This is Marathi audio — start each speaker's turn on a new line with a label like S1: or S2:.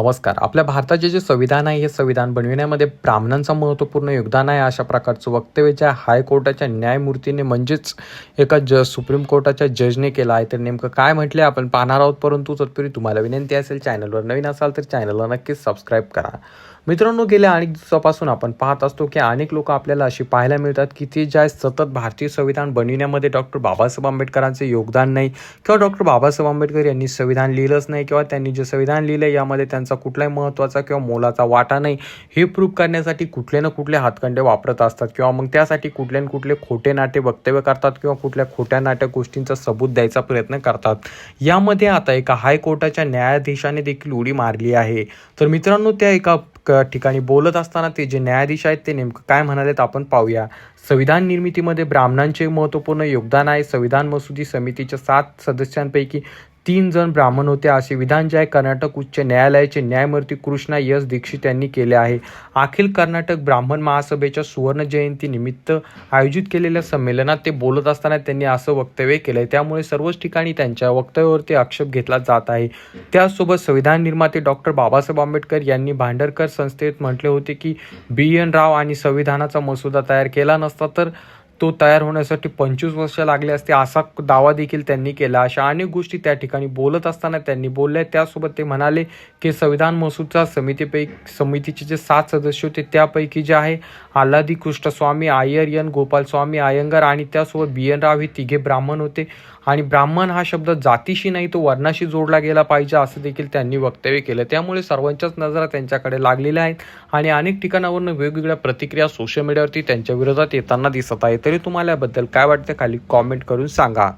S1: नमस्कार. आपल्या भारताचे जे संविधान आहे हे संविधान बनविण्यामध्ये ब्राह्मणांचं महत्त्वपूर्ण योगदान आहे. अशा प्रकारचं वक्तव्य ज्या हायकोर्टाच्या न्यायमूर्तीने म्हणजेच एका ज सुप्रीम कोर्टाच्या जजने केलं आहे तर नेमकं काय म्हटले आपण पाहणार आहोत. परंतु तत्पूर्वी तुम्हाला विनंती असेल चॅनलवर नवीन असाल तर चॅनलला नक्कीच सबस्क्राईब करा. मित्रांनो गेल्या अनेक दिवसापासून आपण पाहत असतो की अनेक लोक आपल्याला अशी पाहायला मिळतात की ते ज्या सतत भारतीय संविधान बनविण्यामध्ये डॉक्टर बाबासाहेब आंबेडकरांचे योगदान नाही किंवा डॉक्टर बाबासाहेब आंबेडकर यांनी संविधान लिहिलंच नाही किंवा त्यांनी जे संविधान लिहिलं यामध्ये त्यांचा कुठलाही महत्त्वाचा किंवा मोलाचा वाटा नाही. हे प्रूव्ह करण्यासाठी कुठले ना कुठले हातखंडे वापरत असतात किंवा मग त्यासाठी कुठले ना कुठले खोटे नाटे वक्तव्य करतात किंवा कुठल्या खोट्या नाट्या गोष्टींचा सबूत द्यायचा प्रयत्न करतात. यामध्ये आता एका हायकोर्टाच्या न्यायाधीशाने देखील उडी मारली आहे. तर मित्रांनो त्या एका ठिकाणी बोलत असताना ते जे न्यायाधीश आहेत ते नेमकं काय म्हणालेत आपण पाहूया. संविधान निर्मितीमध्ये ब्राह्मणांचे महत्त्वपूर्ण योगदान आहे. संविधान मसुदी समितीच्या सात सदस्यांपैकी तीन जण ब्राह्मण होते. असे विधान जे आहे कर्नाटक उच्च न्यायालयाचे न्यायमूर्ती कृष्णा यस दीक्षित यांनी केले आहे. अखिल कर्नाटक ब्राह्मण महासभेच्या सुवर्ण जयंती निमित्त आयोजित केलेल्या संमेलनात ते बोलत असताना त्यांनी असं वक्तव्य केलंय. त्यामुळे सर्वच ठिकाणी त्यांच्या वक्तव्यावरती आक्षेप घेतला जात आहे. त्याचसोबत संविधान निर्माते डॉक्टर बाबासाहेब आंबेडकर यांनी भांडरकर संस्थेत म्हटले होते की बी एन राव आणि संविधानाचा मसुदा तयार केला नसता तर तो तयार होण्यासाठी पंचवीस वर्ष लागले असते असा दावा देखील त्यांनी केला. अशा अनेक गोष्टी त्या ठिकाणी बोलत असताना त्यांनी बोलल्या. त्यासोबत ते म्हणाले की संविधान मसूदचा समितीपैकी समितीचे जे सात सदस्य होते त्यापैकी जे आहे आल्हादी कृष्णस्वामी आयर यन गोपालस्वामी आयंगार आणि त्यासोबत बी एन राव हे तिघे ब्राह्मण होते. आणि ब्राह्मण हा शब्द जातीशी नाही तो वर्णाशी जोडला गेला पाहिजे असं देखील त्यांनी वक्तव्य केलं. त्यामुळे सर्वांच्याच नजरा त्यांच्याकडे लागलेल्या आहेत आणि अनेक ठिकाणावरून वेगवेगळ्या प्रतिक्रिया सोशल मीडियावरती त्यांच्या विरोधात येताना दिसत आहे. तरी तुम्हाला याबद्दल काय वाटतं? खाली कॉमेंट करून सांगा.